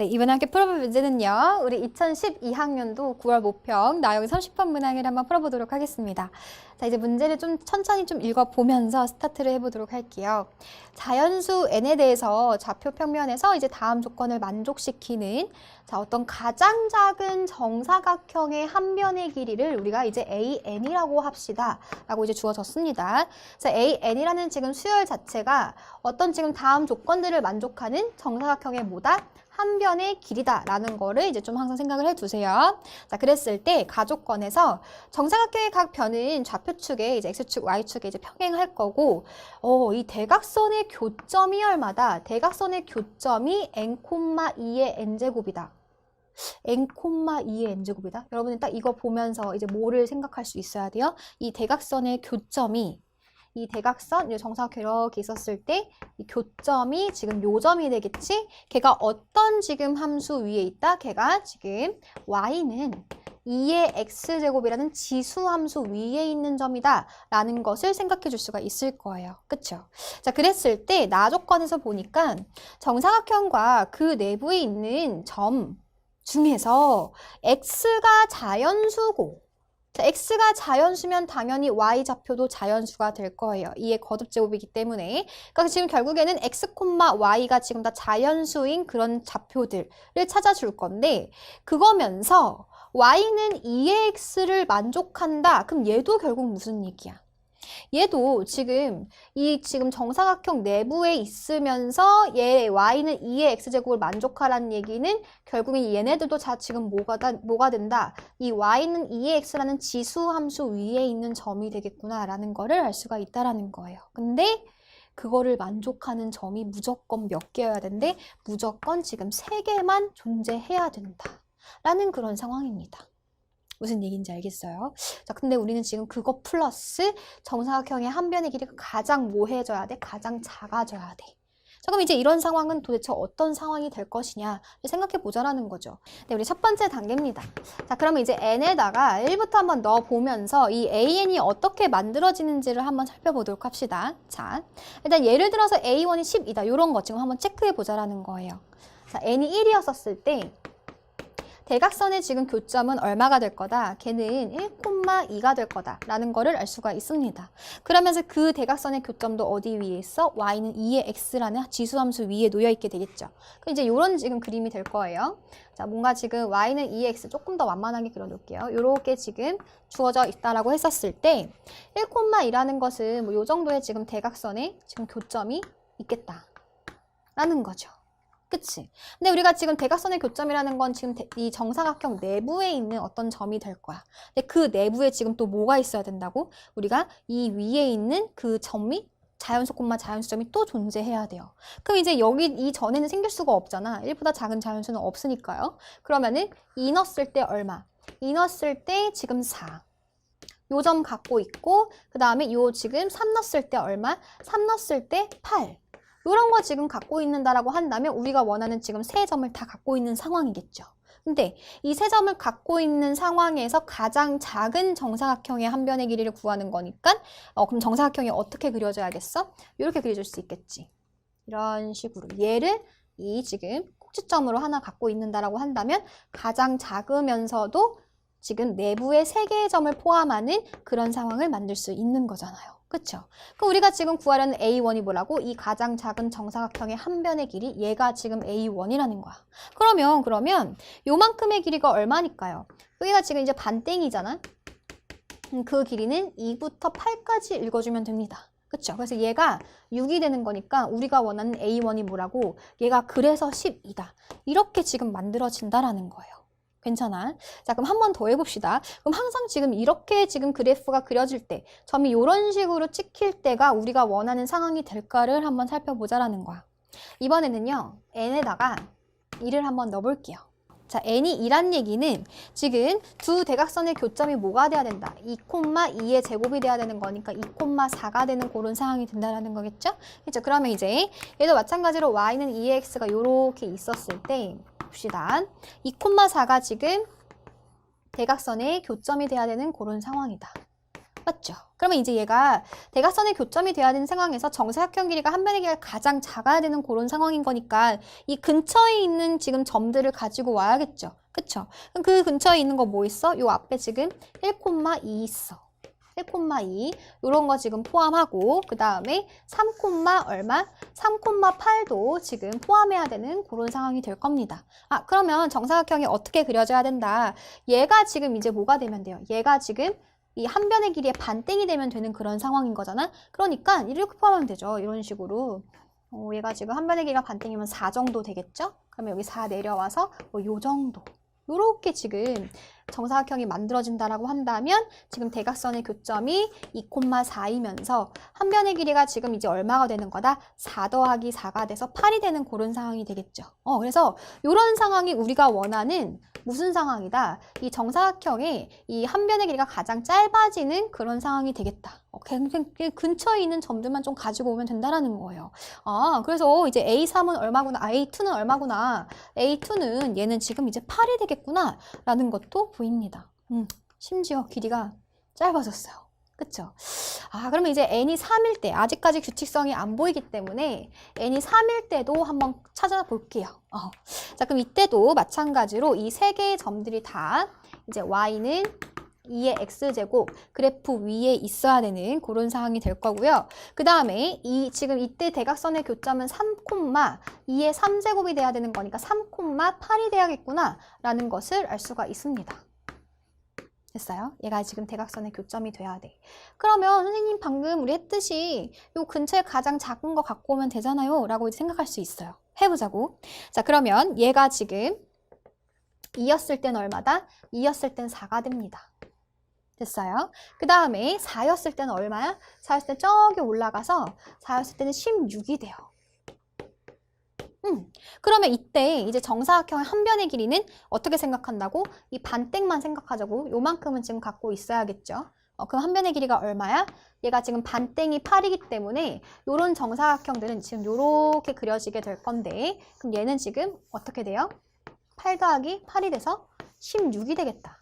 네, 이번에 함께 풀어볼 문제는요. 우리 2012학년도 9월 모평 나영이 30번 문항을 한번 풀어보도록 하겠습니다. 자, 이제 문제를 좀 천천히 좀 읽어보면서 스타트를 해보도록 할게요. 자연수 n에 대해서 좌표 평면에서 이제 다음 조건을 만족시키는 자, 어떤 가장 작은 정사각형의 한 변의 길이를 우리가 이제 AN이라고 합시다. 라고 이제 주어졌습니다. 자, AN이라는 지금 수열 자체가 어떤 지금 다음 조건들을 만족하는 정사각형의 뭐다? 한 변의 길이다라는 거를 이제 좀 항상 생각을 해두세요. 자, 그랬을 때 가족권에서 정사각형의 각 변은 좌표 축에 이제 x축, y축에 이제 평행할 거고, 어, 이 대각선의 교점이 얼마다? 대각선의 교점이 n,2의 n제곱이다. n,2의 n제곱이다. 여러분이 딱 이거 보면서 이제 뭐를 생각할 수 있어야 돼요? 이 대각선의 교점이 이 대각선, 이 정사각형 이렇게 있었을 때 이 교점이 지금 요점이 되겠지? 걔가 어떤 지금 함수 위에 있다? 걔가 지금 y는 2의 x제곱이라는 지수 함수 위에 있는 점이다 라는 것을 생각해 줄 수가 있을 거예요. 그쵸? 자, 그랬을 때 나조건에서 보니까 정사각형과 그 내부에 있는 점 중에서 x가 자연수고 자, x가 자연수면 당연히 y-좌표도 자연수가 될 거예요. 이의 거듭 제곱이기 때문에. 그러니까 지금 결국에는 x, y가 지금 다 자연수인 그런 좌표들을 찾아줄 건데 그거면서 y는 2의 x를 만족한다. 그럼 얘도 결국 무슨 얘기야? 얘도 지금 이 지금 정사각형 내부에 있으면서 얘 y는 2의 x제곱을 만족하라는 얘기는 결국엔 얘네들도 자 지금 뭐가, 다, 뭐가 된다. 이 y는 2의 x라는 지수 함수 위에 있는 점이 되겠구나라는 거를 알 수가 있다라는 거예요. 근데 그거를 만족하는 점이 무조건 몇 개여야 된대? 무조건 지금 세 개만 존재해야 된다. 라는 그런 상황입니다. 무슨 얘기인지 알겠어요? 자, 근데 우리는 지금 그거 플러스 정사각형의 한 변의 길이가 가장 뭐해져야 돼? 가장 작아져야 돼. 자, 그럼 이제 이런 상황은 도대체 어떤 상황이 될 것이냐 생각해 보자라는 거죠. 네, 우리 첫 번째 단계입니다. 자, 그러면 이제 n에다가 1부터 한번 넣어 보면서 이 an이 어떻게 만들어지는지를 한번 살펴보도록 합시다. 자, 일단 예를 들어서 a1이 10이다. 이런 거 지금 한번 체크해 보자라는 거예요. 자, n이 1이었었을 때 대각선의 지금 교점은 얼마가 될 거다? 걔는 1,2가 될 거다. 라는 거를 알 수가 있습니다. 그러면서 그 대각선의 교점도 어디 위에 있어? y는 2의 x라는 지수함수 위에 놓여 있게 되겠죠. 그럼 이제 이런 지금 그림이 될 거예요. 자, 뭔가 지금 y는 2의 x 조금 더 완만하게 그려놓을게요. 이렇게 지금 주어져 있다라고 했었을 때 1,2라는 것은 뭐이 정도의 지금 대각선의 지금 교점이 있겠다. 라는 거죠. 그치? 근데 우리가 지금 대각선의 교점이라는 건 지금 대, 이 정사각형 내부에 있는 어떤 점이 될 거야. 근데 그 내부에 지금 또 뭐가 있어야 된다고? 우리가 이 위에 있는 그 점이 자연수 콤마 자연수점이 또 존재해야 돼요. 그럼 이제 여기 이 전에는 생길 수가 없잖아. 1보다 작은 자연수는 없으니까요. 그러면은 2 넣었을 때 얼마? 2 넣었을 때 지금 4. 요 점 갖고 있고 그 다음에 요 지금 3 넣었을 때 얼마? 3 넣었을 때 8. 이런 거 지금 갖고 있는다라고 한다면 우리가 원하는 지금 세 점을 다 갖고 있는 상황이겠죠. 근데 이 세 점을 갖고 있는 상황에서 가장 작은 정사각형의 한 변의 길이를 구하는 거니까 어, 그럼 정사각형이 어떻게 그려져야겠어? 이렇게 그려줄 수 있겠지. 이런 식으로 얘를 이 지금 꼭지점으로 하나 갖고 있는다라고 한다면 가장 작으면서도 지금 내부에 세 개의 점을 포함하는 그런 상황을 만들 수 있는 거잖아요. 그쵸? 그럼 우리가 지금 구하려는 A1이 뭐라고? 이 가장 작은 정사각형의 한 변의 길이 얘가 지금 A1이라는 거야. 그러면 그러면 요만큼의 길이가 얼마니까요? 여기가 지금 이제 반땡이잖아. 음, 그 길이는 2부터 8까지 읽어주면 됩니다. 그쵸? 그래서 얘가 6이 되는 거니까 우리가 원하는 A1이 뭐라고? 얘가 그래서 10이다. 이렇게 지금 만들어진다라는 거예요. 괜찮아. 자, 그럼 한 번 더 해봅시다. 그럼 항상 지금 이렇게 지금 그래프가 그려질 때, 점이 이런 식으로 찍힐 때가 우리가 원하는 상황이 될까를 한번 살펴보자라는 거야. 이번에는요, n에다가 2를 한번 넣어볼게요. 자, n이 2란 얘기는 지금 두 대각선의 교점이 뭐가 돼야 된다? 2,2의 제곱이 돼야 되는 거니까 2,4가 되는 그런 상황이 된다는 거겠죠? 그렇죠? 그러면 이제 얘도 마찬가지로 y는 2의 x가 이렇게 있었을 때 봅시다. 2,4가 지금 대각선의 교점이 돼야 되는 그런 상황이다. 맞죠? 그러면 이제 얘가 대각선의 교점이 돼야 되는 상황에서 정사각형 길이가 한 변의 길이가 가장 작아야 되는 그런 상황인 거니까 이 근처에 있는 지금 점들을 가지고 와야겠죠. 그쵸? 그 근처에 있는 거 뭐 있어? 요 앞에 지금 1,2 있어. 1,2 요런 거 지금 포함하고 그 다음에 3, 얼마? 3,8도 지금 포함해야 되는 그런 상황이 될 겁니다. 아 그러면 정사각형이 어떻게 그려져야 된다? 얘가 지금 이제 뭐가 되면 돼요? 얘가 지금 이한 변의 길이의 반땡이 되면 되는 그런 상황인 거잖아. 그러니까 이렇게 포함하면 되죠. 이런 식으로. 어, 얘가 지금 한 변의 길이가 반땡이면 4 정도 되겠죠? 그러면 여기 4 내려와서 뭐요 정도. 요렇게 지금 정사각형이 만들어진다라고 한다면 지금 대각선의 교점이 2,4이면서 한 변의 길이가 지금 이제 얼마가 되는 거다? 4 더하기 4가 돼서 8이 되는 그런 상황이 되겠죠. 어, 그래서 이런 상황이 우리가 원하는 무슨 상황이다? 이 정사각형의 이 한 변의 길이가 가장 짧아지는 그런 상황이 되겠다. 어, 굉장히 근처에 있는 점들만 좀 가지고 오면 된다라는 거예요. 아, 그래서 이제 A3은 얼마구나, A2는 얼마구나, A2는 얘는 지금 이제 8이 되겠구나, 라는 것도 보입니다. 음, 심지어 길이가 짧아졌어요. 그쵸? 아, 그러면 이제 n이 3일 때, 아직까지 규칙성이 안 보이기 때문에 n이 3일 때도 한번 찾아볼게요. 어. 자, 그럼 이때도 마찬가지로 이 세 개의 점들이 다 이제 y는 2의 x제곱 그래프 위에 있어야 되는 그런 상황이 될 거고요. 그 다음에 이 지금 이때 대각선의 교점은 3, 2의 3제곱이 돼야 되는 거니까 3, 8이 돼야겠구나 라는 것을 알 수가 있습니다. 됐어요? 얘가 지금 대각선의 교점이 돼야 돼. 그러면 선생님 방금 우리 했듯이 요 근처에 가장 작은 거 갖고 오면 되잖아요. 라고 생각할 수 있어요. 해보자고. 자, 그러면 얘가 지금 2였을 땐 얼마다? 2였을 땐 4가 됩니다. 됐어요? 그 다음에 4였을 때는 얼마야? 4였을 때 저기 올라가서 4였을 때는 16이 돼요. 음, 그러면 이때 이제 정사각형의 한 변의 길이는 어떻게 생각한다고? 이 반땡만 생각하자고. 요만큼은 지금 갖고 있어야겠죠. 어, 그럼 한 변의 길이가 얼마야? 얘가 지금 반땡이 8이기 때문에 요런 정사각형들은 지금 요렇게 그려지게 될 건데 그럼 얘는 지금 어떻게 돼요? 8 더하기 8이 돼서 16이 되겠다.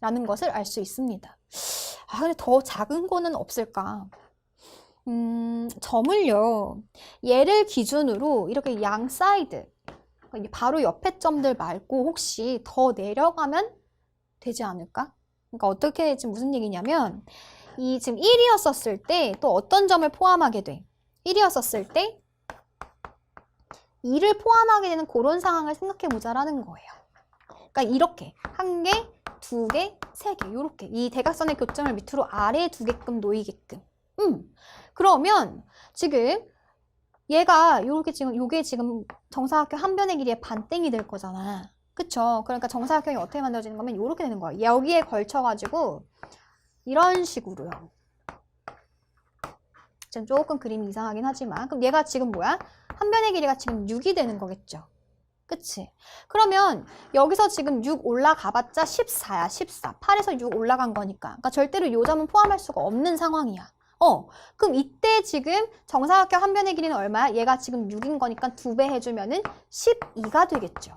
라는 것을 알 수 있습니다. 아, 근데 더 작은 거는 없을까? 음, 점을요. 얘를 기준으로 이렇게 양 사이드, 바로 옆에 점들 말고 혹시 더 내려가면 되지 않을까? 그러니까 어떻게 지금 무슨 얘기냐면 이 지금 1이었었을 때 또 어떤 점을 포함하게 돼? 1이었었을 때 2를 포함하게 되는 그런 상황을 생각해 보자라는 거예요. 그러니까 이렇게 한 개, 두 개, 세 개, 요렇게 이 대각선의 교점을 밑으로 아래에 두게끔 놓이게끔. 음. 그러면 지금 얘가 요렇게 지금 요게 지금 정사각형 한 변의 길이의 반땡이 될 거잖아. 그쵸? 그러니까 정사각형이 어떻게 만들어지는 거면 요렇게 되는 거야. 여기에 걸쳐가지고 이런 식으로요. 지금 조금 그림이 이상하긴 하지만 그럼 얘가 지금 뭐야? 한 변의 길이가 지금 6이 되는 거겠죠. 그치? 그러면 여기서 지금 6 올라가봤자 14야, 14. 8에서 6 올라간 거니까. 그러니까 절대로 요 점은 포함할 수가 없는 상황이야. 어, 그럼 이때 지금 정사각형 한 변의 길이는 얼마야? 얘가 지금 6인 거니까 두 배 해주면은 12가 되겠죠.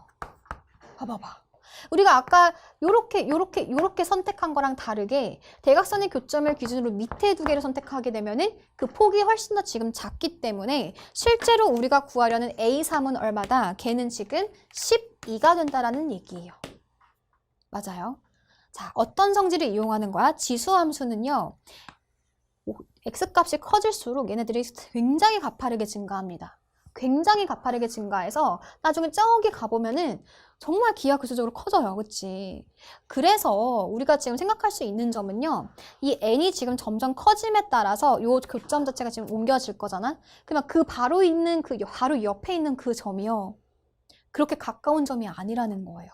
봐봐봐. 우리가 아까 요렇게 요렇게 요렇게 선택한 거랑 다르게 대각선의 교점을 기준으로 밑에 두 개를 선택하게 되면은 그 폭이 훨씬 더 지금 작기 때문에 실제로 우리가 구하려는 A3은 얼마다? 걔는 지금 12가 된다라는 얘기예요. 맞아요. 자, 어떤 성질을 이용하는 거야? 지수함수는요. x값이 커질수록 얘네들이 굉장히 가파르게 증가합니다. 굉장히 가파르게 증가해서 나중에 저기 가보면은 정말 기하급수적으로 커져요. 그치? 그래서 우리가 지금 생각할 수 있는 점은요. 이 n이 지금 점점 커짐에 따라서 요 교점 자체가 지금 옮겨질 거잖아. 그러면 그 바로 있는 그 바로 옆에 있는 그 점이요. 그렇게 가까운 점이 아니라는 거예요.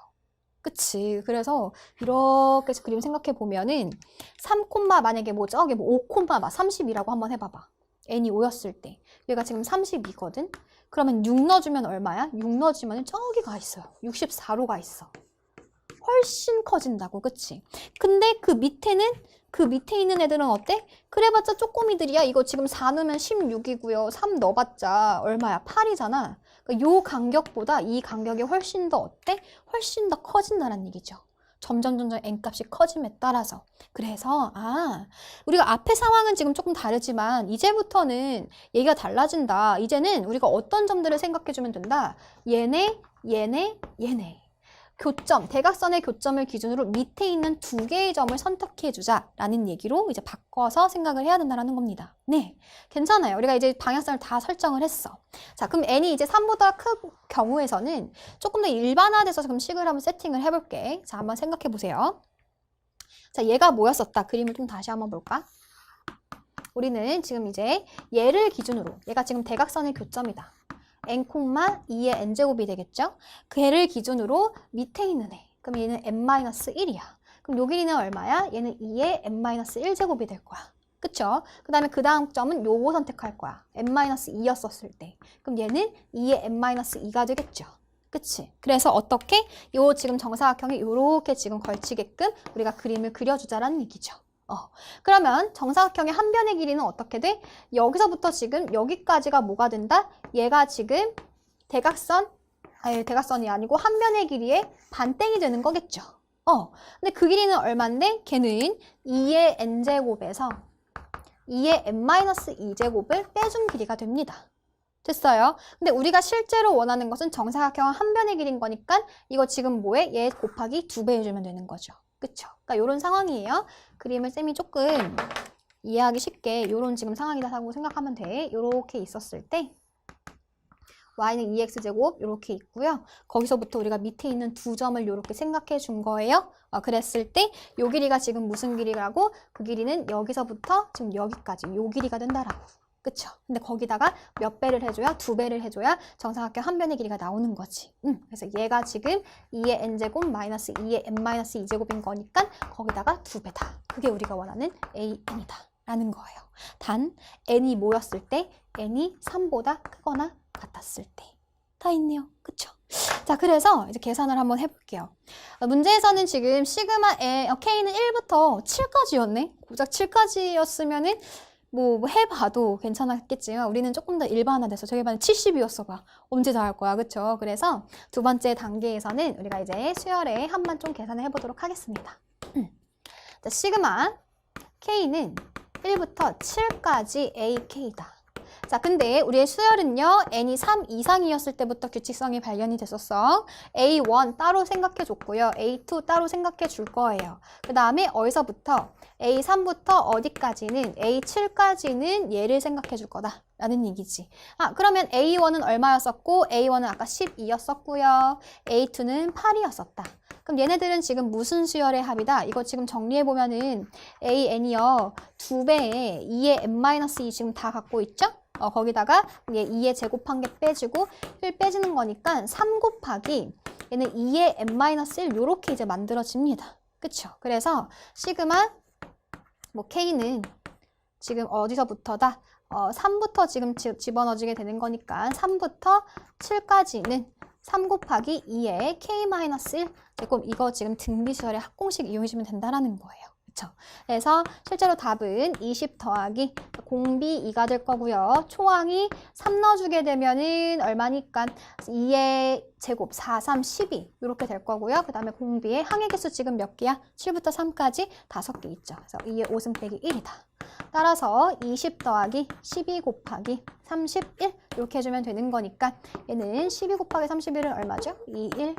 그치. 그래서 이렇게 그림 생각해 보면은 3, 만약에 뭐 저기 뭐 5, 막 30이라고 한번 해봐봐. n이 5였을 때. 얘가 지금 32거든? 그러면 6 넣어주면 얼마야? 6 넣어주면 저기 가 있어요. 64로 가 있어. 훨씬 커진다고, 그치? 근데 그 밑에는, 그 밑에 있는 애들은 어때? 그래봤자 쪼꼬미들이야. 이거 지금 4 넣으면 16이고요. 3 넣어봤자 얼마야? 8이잖아. 그러니까 요 간격보다 이 간격이 훨씬 더 어때? 훨씬 더 커진다는 얘기죠. 점점 점점 n 값이 커짐에 따라서. 그래서 아 우리가 앞에 상황은 지금 조금 다르지만 이제부터는 얘기가 달라진다. 이제는 우리가 어떤 점들을 생각해 주면 된다. 얘네, 얘네, 얘네. 교점, 대각선의 교점을 기준으로 밑에 있는 두 개의 점을 선택해 주자라는 얘기로 이제 바꿔서 생각을 해야 된다는 겁니다. 네, 괜찮아요. 우리가 이제 방향성을 다 설정을 했어. 자, 그럼 n이 이제 3보다 큰 경우에서는 조금 더 일반화돼서 그럼 식을 한번 세팅을 해볼게. 자, 한번 생각해 보세요. 자, 얘가 뭐였었다? 그림을 좀 다시 한번 볼까? 우리는 지금 이제 얘를 기준으로 얘가 지금 대각선의 교점이다. N, 2의 n제곱이 되겠죠? 그 얘를 기준으로 밑에 있는 애. 그럼 얘는 n-1이야. 그럼 요 길이는 얼마야? 얘는 2의 n-1제곱이 될 거야. 그쵸? 그 다음에 그 다음 점은 요거 선택할 거야. n-2였었을 때. 그럼 얘는 2의 n-2가 되겠죠. 그치? 그래서 어떻게? 요 지금 정사각형이 요렇게 지금 걸치게끔 우리가 그림을 그려주자라는 얘기죠. 어. 그러면 정사각형의 한 변의 길이는 어떻게 돼? 여기서부터 지금 여기까지가 뭐가 된다? 얘가 지금 대각선, 아니 대각선이 아니고 한 변의 길이의 반땡이 되는 거겠죠. 어. 근데 그 길이는 얼만데? 걔는 2의 n제곱에서 2의 n-2제곱을 빼준 길이가 됩니다. 됐어요? 근데 우리가 실제로 원하는 것은 정사각형 한 변의 길인 거니까 이거 지금 뭐해? 얘 곱하기 두배 해주면 되는 거죠. 그쵸? 그러니까 이런 상황이에요. 그림을 쌤이 조금 이해하기 쉽게 이런 지금 상황이다라고 생각하면 돼. 이렇게 있었을 때 y는 2x제곱 이렇게 있고요. 거기서부터 우리가 밑에 있는 두 점을 이렇게 생각해 준 거예요. 어, 그랬을 때 요 길이가 지금 무슨 길이라고? 그 길이는 여기서부터 지금 여기까지 요 길이가 된다라고. 그쵸? 근데 거기다가 몇 배를 해줘야? 두 배를 해줘야 정사각형 한 변의 길이가 나오는 거지. 음, 그래서 얘가 지금 2의 n제곱 마이너스 2의 n-2제곱인 거니까 거기다가 두 배다. 그게 우리가 원하는 an이다. 라는 거예요. 단 n이 모였을 때 n이 3보다 크거나 같았을 때. 다 있네요. 그쵸? 자, 그래서 이제 계산을 한번 해볼게요. 어, 문제에서는 지금 시그마 에, 어, k는 1부터 7까지였네. 고작 7까지였으면은 뭐, 뭐 해봐도 괜찮았겠지만 우리는 조금 더 일반화돼서 저기 반에 70이었어 봐. 언제 다 할 거야, 그쵸? 그래서 두 번째 단계에서는 우리가 이제 수열의 한번 좀 계산을 해보도록 하겠습니다. 자, 시그마 k는 1부터 7까지 ak다. 자, 근데 우리의 수열은요, n이 3 이상이었을 때부터 규칙성이 발견이 됐었어. A1 따로 생각해 줬고요. A2 따로 생각해 줄 거예요. 그 다음에 어디서부터 A3부터 어디까지는 A7까지는 얘를 생각해 줄 거다. 라는 얘기지. 아, 그러면 A1은 얼마였었고, A1은 아까 12였었고요. A2는 8이었었다. 그럼 얘네들은 지금 무슨 수열의 합이다? 이거 지금 정리해보면은 AN이요. 두 배에 2의 n-2 지금 다 갖고 있죠? 어, 거기다가 얘 2의 제곱한 개 빼주고 1 빼지는 거니까 3 곱하기 얘는 2의 n-1 요렇게 이제 만들어집니다. 그쵸? 그래서 시그마 뭐 K는 지금 어디서부터다? 어, 3부터 지금 지- 집어넣어주게 되는 거니까 3부터 7까지는 3 곱하기 2의 k-1 제곱 이거 지금 등비수열의 합공식 이용해주면 된다라는 거예요. 그쵸? 그래서 실제로 답은 20 더하기 공비 2가 될 거고요. 초항이 3 넣어주게 되면은 얼마니까 2의 제곱 4, 3, 12 이렇게 될 거고요. 그 다음에 공비의 항의 개수 지금 몇 개야? 7부터 3까지 5개 있죠. 그래서 2의 5승 빼기 1이다. 따라서 20 더하기 12 곱하기 31 이렇게 해주면 되는 거니까 얘는 12 곱하기 31은 얼마죠? 2, 1,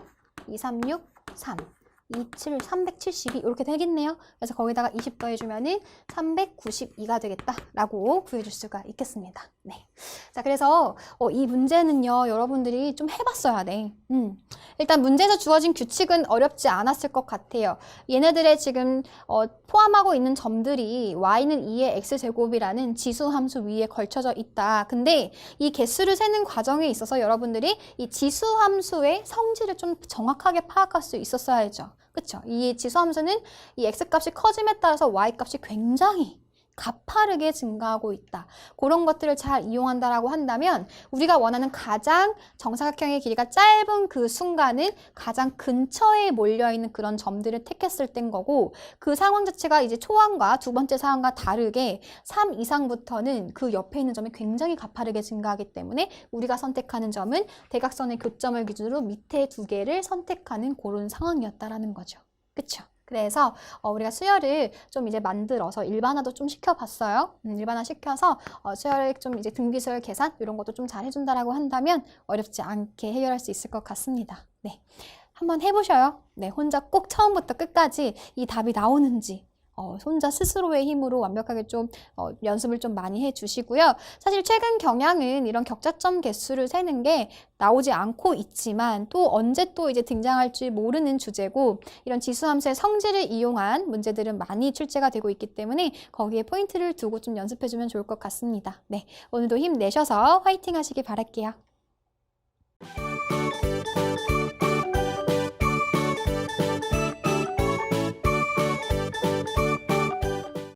2, 3, 6, 3. 27, 372 이렇게 되겠네요. 그래서 거기다가 20 더해주면은 392가 되겠다라고 구해줄 수가 있겠습니다. 네. 자, 그래서 어, 이 문제는요, 여러분들이 좀 해봤어야 돼. 음. 일단 문제에서 주어진 규칙은 어렵지 않았을 것 같아요. 얘네들의 지금 어, 포함하고 있는 점들이 y는 2의 x제곱이라는 지수 함수 위에 걸쳐져 있다. 근데 이 개수를 세는 과정에 있어서 여러분들이 이 지수 함수의 성질을 좀 정확하게 파악할 수 있었어야죠. 그쵸? 이 지수 함수는 이 x값이 커짐에 따라서 y값이 굉장히 가파르게 증가하고 있다. 그런 것들을 잘 이용한다라고 한다면 우리가 원하는 가장 정사각형의 길이가 짧은 그 순간은 가장 근처에 몰려있는 그런 점들을 택했을 땐 거고 그 상황 자체가 이제 초항과 두 번째 상황과 다르게 3 이상부터는 그 옆에 있는 점이 굉장히 가파르게 증가하기 때문에 우리가 선택하는 점은 대각선의 교점을 기준으로 밑에 두 개를 선택하는 그런 상황이었다라는 거죠. 그쵸? 그래서 어, 우리가 수열을 좀 이제 만들어서 일반화도 좀 시켜봤어요. 음, 일반화 시켜서 어, 수열 좀 이제 등비수열 계산 이런 것도 좀 잘 해준다라고 한다면 어렵지 않게 해결할 수 있을 것 같습니다. 네, 한번 해보셔요. 네, 혼자 꼭 처음부터 끝까지 이 답이 나오는지 어, 혼자 스스로의 힘으로 완벽하게 좀 어, 연습을 좀 많이 해주시고요. 사실 최근 경향은 이런 격자점 개수를 세는 게 나오지 않고 있지만 또 언제 또 이제 등장할지 모르는 주제고 이런 지수함수의 성질을 이용한 문제들은 많이 출제가 되고 있기 때문에 거기에 포인트를 두고 좀 연습해주면 좋을 것 같습니다. 네, 오늘도 힘내셔서 화이팅 하시길 바랄게요.